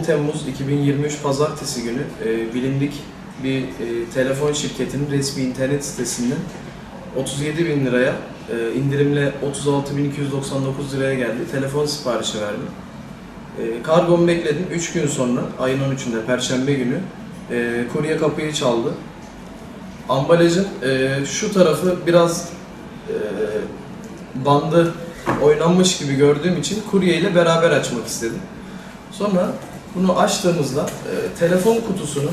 10 Temmuz 2023 Pazartesi günü e, bilindik bir e, telefon şirketinin resmi internet sitesinden 37 bin liraya e, indirimle 36.299 liraya geldi. Telefon siparişi verdim. E, kargomu bekledim. 3 gün sonra ayın 13'ünde Perşembe günü e, kurye kapıyı çaldı. Ambalajın e, şu tarafı biraz e, bandı oynanmış gibi gördüğüm için kurye ile beraber açmak istedim. Sonra bunu açtığımızda e, telefon kutusunun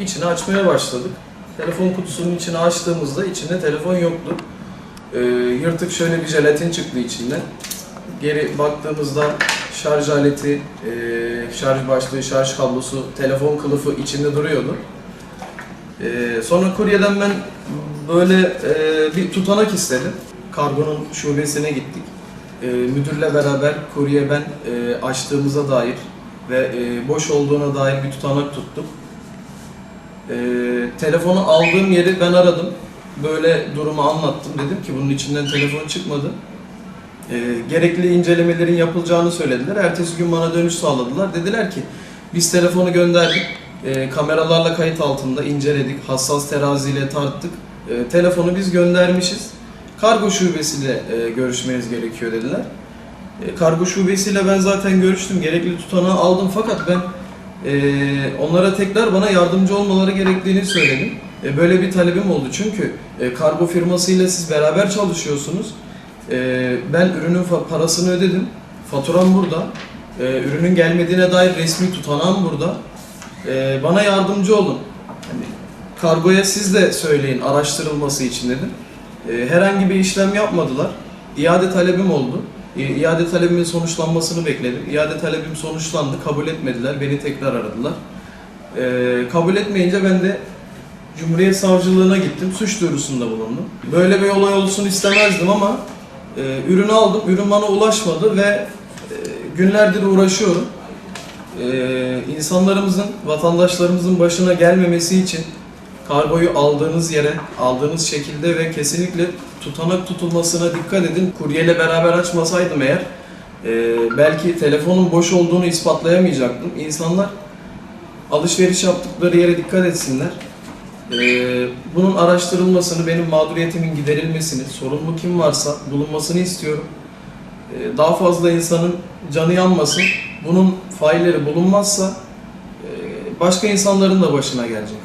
içini açmaya başladık. Telefon kutusunun içini açtığımızda içinde telefon yoktu. E, yırtık şöyle bir jelatin çıktı içinden. Geri baktığımızda şarj aleti, e, şarj başlığı, şarj kablosu, telefon kılıfı içinde duruyordu. E, sonra kuryeden ben böyle e, bir tutanak istedim. Kargonun şubesine gittik. E, müdürle beraber kurye ben e, açtığımıza dair ve e, boş olduğuna dair bir tutanak tuttuk. E, telefonu aldığım yeri ben aradım. Böyle durumu anlattım. Dedim ki bunun içinden telefon çıkmadı. E, gerekli incelemelerin yapılacağını söylediler. Ertesi gün bana dönüş sağladılar. Dediler ki biz telefonu gönderdik. E, kameralarla kayıt altında inceledik. Hassas teraziyle tarttık. E, telefonu biz göndermişiz. Kargo şubesiyle e, görüşmeniz gerekiyor dediler. E, kargo şubesiyle ben zaten görüştüm. Gerekli tutanağı aldım fakat ben e, onlara tekrar bana yardımcı olmaları gerektiğini söyledim. E, böyle bir talebim oldu çünkü e, kargo firmasıyla siz beraber çalışıyorsunuz. E, ben ürünün parasını ödedim. Faturam burada. E, ürünün gelmediğine dair resmi tutanağım burada. E, bana yardımcı olun. Hani, kargoya siz de söyleyin araştırılması için dedim. E, herhangi bir işlem yapmadılar. İade talebim oldu. İade talebimin sonuçlanmasını bekledim. İade talebim sonuçlandı. Kabul etmediler. Beni tekrar aradılar. E, kabul etmeyince ben de Cumhuriyet Savcılığına gittim. Suç duyurusunda bulundum. Böyle bir olay olsun istemezdim ama e, ürünü aldım. Ürün bana ulaşmadı ve e, günlerdir uğraşıyorum. E, insanlarımızın, vatandaşlarımızın başına gelmemesi için kargoyu aldığınız yere, aldığınız şekilde ve kesinlikle tutanak tutulmasına dikkat edin. Kuryeyle beraber açmasaydım eğer e, belki telefonun boş olduğunu ispatlayamayacaktım. İnsanlar alışveriş yaptıkları yere dikkat etsinler. E, bunun araştırılmasını, benim mağduriyetimin giderilmesini, sorumlu kim varsa bulunmasını istiyorum. E, daha fazla insanın canı yanmasın. Bunun failleri bulunmazsa e, başka insanların da başına gelecek.